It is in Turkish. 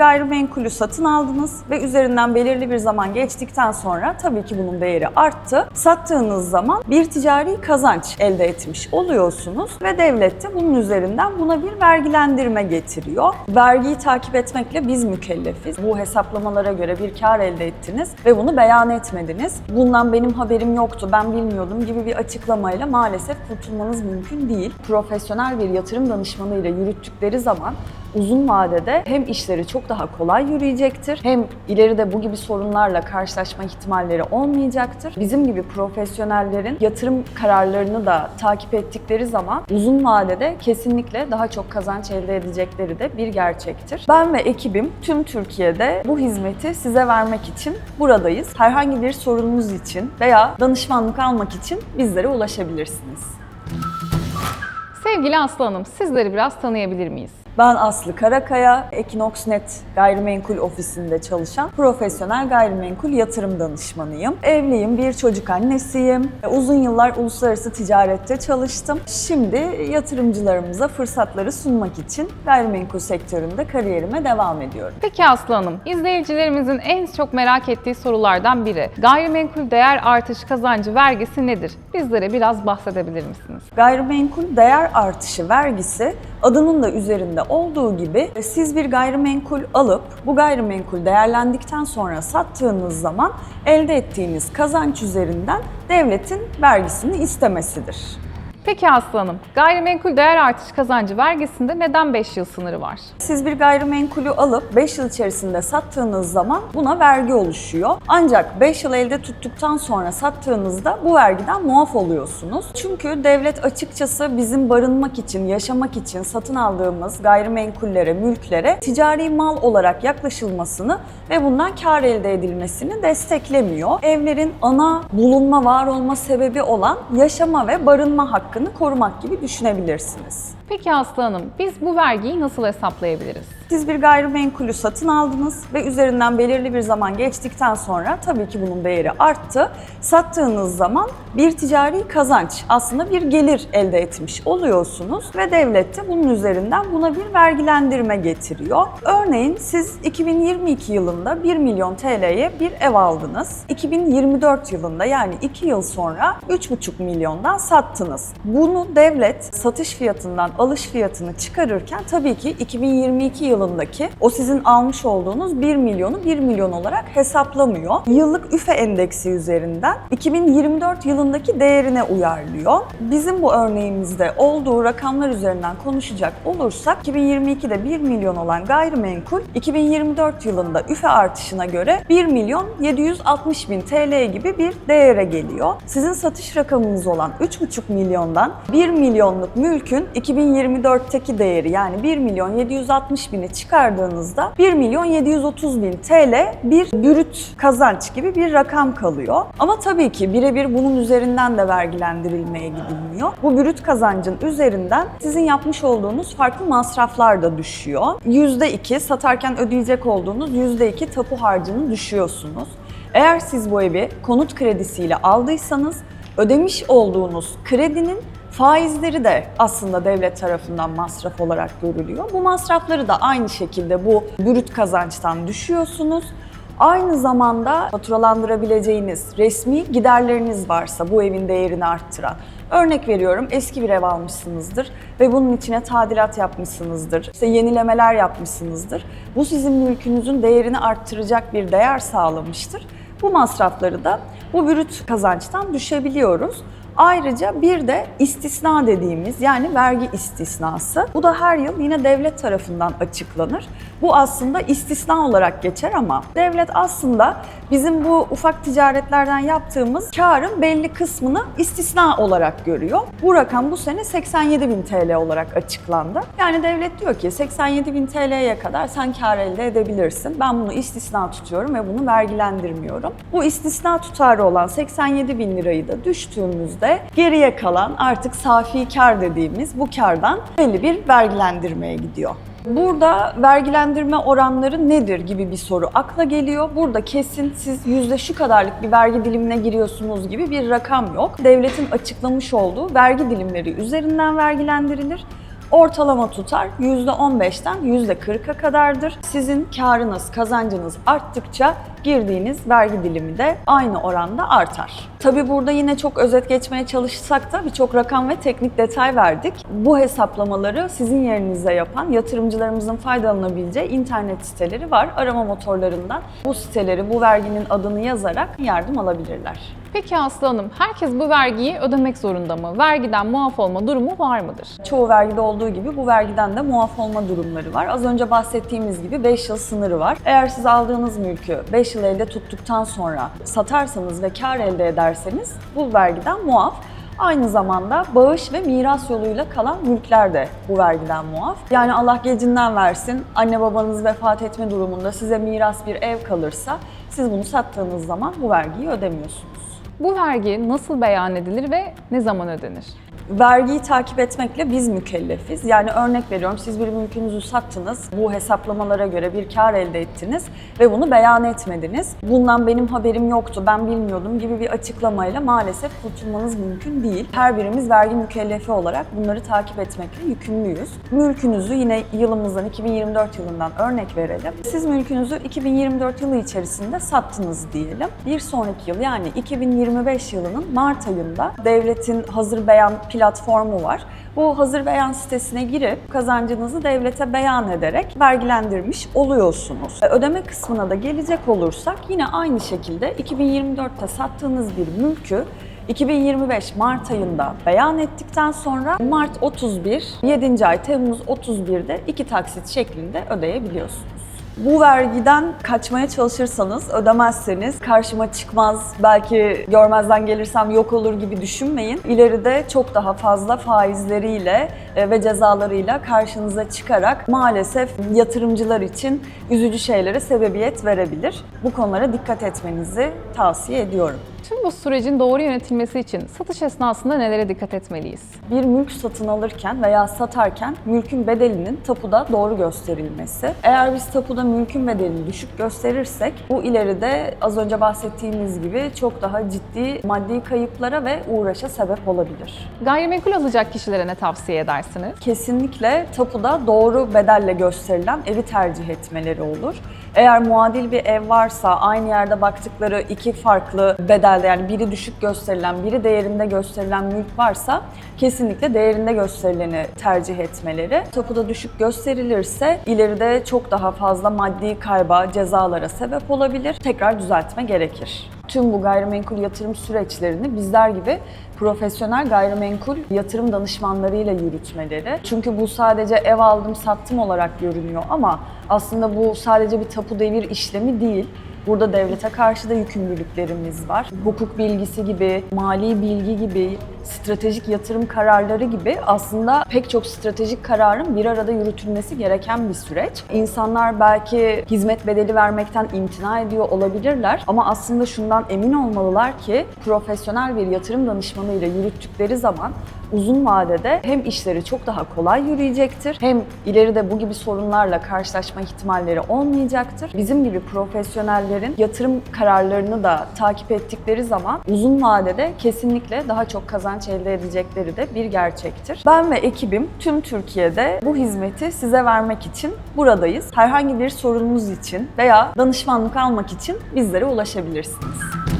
gayrimenkulü satın aldınız ve üzerinden belirli bir zaman geçtikten sonra tabii ki bunun değeri arttı. Sattığınız zaman bir ticari kazanç elde etmiş oluyorsunuz ve devlet de bunun üzerinden buna bir vergilendirme getiriyor. Vergiyi takip etmekle biz mükellefiz. Bu hesaplamalara göre bir kar elde ettiniz ve bunu beyan etmediniz. Bundan benim haberim yoktu, ben bilmiyordum gibi bir açıklamayla maalesef kurtulmanız mümkün değil. Profesyonel bir yatırım danışmanıyla yürüttükleri zaman uzun vadede hem işleri çok daha kolay yürüyecektir hem ileride bu gibi sorunlarla karşılaşma ihtimalleri olmayacaktır. Bizim gibi profesyonellerin yatırım kararlarını da takip ettikleri zaman uzun vadede kesinlikle daha çok kazanç elde edecekleri de bir gerçektir. Ben ve ekibim tüm Türkiye'de bu hizmeti size vermek için buradayız. Herhangi bir sorununuz için veya danışmanlık almak için bizlere ulaşabilirsiniz. Sevgili Aslı Hanım, sizleri biraz tanıyabilir miyiz? Ben Aslı Karakaya, Ekinox.net gayrimenkul ofisinde çalışan profesyonel gayrimenkul yatırım danışmanıyım. Evliyim, bir çocuk annesiyim. Uzun yıllar uluslararası ticarette çalıştım. Şimdi yatırımcılarımıza fırsatları sunmak için gayrimenkul sektöründe kariyerime devam ediyorum. Peki Aslı Hanım, izleyicilerimizin en çok merak ettiği sorulardan biri. Gayrimenkul değer artış kazancı vergisi nedir? Bizlere biraz bahsedebilir misiniz? Gayrimenkul değer artışı vergisi adının da üzerinde olduğu gibi siz bir gayrimenkul alıp bu gayrimenkul değerlendikten sonra sattığınız zaman elde ettiğiniz kazanç üzerinden devletin vergisini istemesidir. Peki Aslı Hanım, gayrimenkul değer artış kazancı vergisinde neden 5 yıl sınırı var? Siz bir gayrimenkulü alıp 5 yıl içerisinde sattığınız zaman buna vergi oluşuyor. Ancak 5 yıl elde tuttuktan sonra sattığınızda bu vergiden muaf oluyorsunuz. Çünkü devlet açıkçası bizim barınmak için, yaşamak için satın aldığımız gayrimenkullere, mülklere ticari mal olarak yaklaşılmasını ve bundan kar elde edilmesini desteklemiyor. Evlerin ana bulunma, var olma sebebi olan yaşama ve barınma hakkını korumak gibi düşünebilirsiniz. Peki Aslı Hanım, biz bu vergiyi nasıl hesaplayabiliriz? Siz bir gayrimenkulü satın aldınız ve üzerinden belirli bir zaman geçtikten sonra tabii ki bunun değeri arttı. Sattığınız zaman bir ticari kazanç, aslında bir gelir elde etmiş oluyorsunuz ve devlet de bunun üzerinden buna bir vergilendirme getiriyor. Örneğin siz 2022 yılında 1 milyon TL'ye bir ev aldınız. 2024 yılında yani 2 yıl sonra 3,5 milyondan sattınız. Bunu devlet satış fiyatından alış fiyatını çıkarırken tabii ki 2022 yılındaki o sizin almış olduğunuz 1 milyonu 1 milyon olarak hesaplamıyor. Yıllık üfe endeksi üzerinden 2024 yılındaki değerine uyarlıyor. Bizim bu örneğimizde olduğu rakamlar üzerinden konuşacak olursak 2022'de 1 milyon olan gayrimenkul 2024 yılında üfe artışına göre 1 milyon 760 bin TL gibi bir değere geliyor. Sizin satış rakamınız olan 3,5 milyondan 1 milyonluk mülkün 2024'teki değeri yani 1 milyon 760 bini çıkardığınızda 1 milyon 730 bin TL bir bürüt kazanç gibi bir rakam kalıyor. Ama tabii ki birebir bunun üzerinden de vergilendirilmeye gidilmiyor. Bu bürüt kazancın üzerinden sizin yapmış olduğunuz farklı masraflar da düşüyor. %2 satarken ödeyecek olduğunuz %2 tapu harcını düşüyorsunuz. Eğer siz bu evi konut kredisiyle aldıysanız ödemiş olduğunuz kredinin faizleri de aslında devlet tarafından masraf olarak görülüyor. Bu masrafları da aynı şekilde bu bürüt kazançtan düşüyorsunuz. Aynı zamanda faturalandırabileceğiniz resmi giderleriniz varsa bu evin değerini arttıran. Örnek veriyorum eski bir ev almışsınızdır ve bunun içine tadilat yapmışsınızdır, işte yenilemeler yapmışsınızdır. Bu sizin mülkünüzün değerini arttıracak bir değer sağlamıştır. Bu masrafları da bu bürüt kazançtan düşebiliyoruz. Ayrıca bir de istisna dediğimiz yani vergi istisnası. Bu da her yıl yine devlet tarafından açıklanır. Bu aslında istisna olarak geçer ama devlet aslında bizim bu ufak ticaretlerden yaptığımız karın belli kısmını istisna olarak görüyor. Bu rakam bu sene 87 bin TL olarak açıklandı. Yani devlet diyor ki 87 bin TL'ye kadar sen kar elde edebilirsin. Ben bunu istisna tutuyorum ve bunu vergilendirmiyorum. Bu istisna tutarı olan 87 bin lirayı da düştüğümüzde geriye kalan artık safi kar dediğimiz bu kardan belli bir vergilendirmeye gidiyor. Burada vergilendirme oranları nedir gibi bir soru akla geliyor. Burada kesin siz yüzde şu kadarlık bir vergi dilimine giriyorsunuz gibi bir rakam yok. Devletin açıklamış olduğu vergi dilimleri üzerinden vergilendirilir. Ortalama tutar %15'ten %40'a kadardır. Sizin karınız, kazancınız arttıkça girdiğiniz vergi dilimi de aynı oranda artar. Tabi burada yine çok özet geçmeye çalışsak da birçok rakam ve teknik detay verdik. Bu hesaplamaları sizin yerinize yapan yatırımcılarımızın faydalanabileceği internet siteleri var. Arama motorlarından bu siteleri, bu verginin adını yazarak yardım alabilirler. Peki Aslı Hanım, herkes bu vergiyi ödemek zorunda mı? Vergiden muaf olma durumu var mıdır? Çoğu vergide olduğu gibi bu vergiden de muaf olma durumları var. Az önce bahsettiğimiz gibi 5 yıl sınırı var. Eğer siz aldığınız mülkü 5 yıl elde tuttuktan sonra satarsanız ve kar elde ederseniz bu vergiden muaf. Aynı zamanda bağış ve miras yoluyla kalan mülkler de bu vergiden muaf. Yani Allah gecinden versin, anne babanız vefat etme durumunda size miras bir ev kalırsa siz bunu sattığınız zaman bu vergiyi ödemiyorsunuz. Bu vergi nasıl beyan edilir ve ne zaman ödenir? Vergiyi takip etmekle biz mükellefiz. Yani örnek veriyorum siz bir mülkünüzü sattınız, bu hesaplamalara göre bir kar elde ettiniz ve bunu beyan etmediniz. Bundan benim haberim yoktu, ben bilmiyordum gibi bir açıklamayla maalesef kurtulmanız mümkün değil. Her birimiz vergi mükellefi olarak bunları takip etmekle yükümlüyüz. Mülkünüzü yine yılımızdan 2024 yılından örnek verelim. Siz mülkünüzü 2024 yılı içerisinde sattınız diyelim. Bir sonraki yıl yani 2025 yılının Mart ayında devletin hazır beyan platformu var. Bu hazır beyan sitesine girip kazancınızı devlete beyan ederek vergilendirmiş oluyorsunuz. Ödeme kısmına da gelecek olursak yine aynı şekilde 2024'te sattığınız bir mülkü 2025 Mart ayında beyan ettikten sonra Mart 31, 7. ay Temmuz 31'de iki taksit şeklinde ödeyebiliyorsunuz. Bu vergiden kaçmaya çalışırsanız, ödemezseniz karşıma çıkmaz, belki görmezden gelirsem yok olur gibi düşünmeyin. İleride çok daha fazla faizleriyle e, ve cezalarıyla karşınıza çıkarak maalesef yatırımcılar için üzücü şeylere sebebiyet verebilir. Bu konulara dikkat etmenizi tavsiye ediyorum. Tüm bu sürecin doğru yönetilmesi için satış esnasında nelere dikkat etmeliyiz? Bir mülk satın alırken veya satarken mülkün bedelinin tapuda doğru gösterilmesi. Eğer biz tapuda mülkün bedelini düşük gösterirsek bu ileride az önce bahsettiğimiz gibi çok daha ciddi maddi kayıplara ve uğraşa sebep olabilir. Gayrimenkul alacak kişilere ne tavsiye edersiniz? Kesinlikle tapuda doğru bedelle gösterilen evi tercih etmeleri olur. Eğer muadil bir ev varsa aynı yerde baktıkları iki farklı bedelde yani biri düşük gösterilen, biri değerinde gösterilen mülk varsa kesinlikle değerinde gösterileni tercih etmeleri. Tapuda düşük gösterilirse ileride çok daha fazla maddi kayba, cezalara sebep olabilir. Tekrar düzeltme gerekir. Tüm bu gayrimenkul yatırım süreçlerini bizler gibi profesyonel gayrimenkul yatırım danışmanlarıyla yürütmeleri. Çünkü bu sadece ev aldım sattım olarak görünüyor ama aslında bu sadece bir tapu devir işlemi değil. Burada devlete karşı da yükümlülüklerimiz var. Hukuk bilgisi gibi, mali bilgi gibi, stratejik yatırım kararları gibi aslında pek çok stratejik kararın bir arada yürütülmesi gereken bir süreç. İnsanlar belki hizmet bedeli vermekten imtina ediyor olabilirler ama aslında şundan emin olmalılar ki profesyonel bir yatırım danışmanıyla yürüttükleri zaman uzun vadede hem işleri çok daha kolay yürüyecektir hem ileride bu gibi sorunlarla karşılaşma ihtimalleri olmayacaktır. Bizim gibi profesyonellerin yatırım kararlarını da takip ettikleri zaman uzun vadede kesinlikle daha çok kazanç elde edecekleri de bir gerçektir. Ben ve ekibim tüm Türkiye'de bu hizmeti size vermek için buradayız. Herhangi bir sorununuz için veya danışmanlık almak için bizlere ulaşabilirsiniz.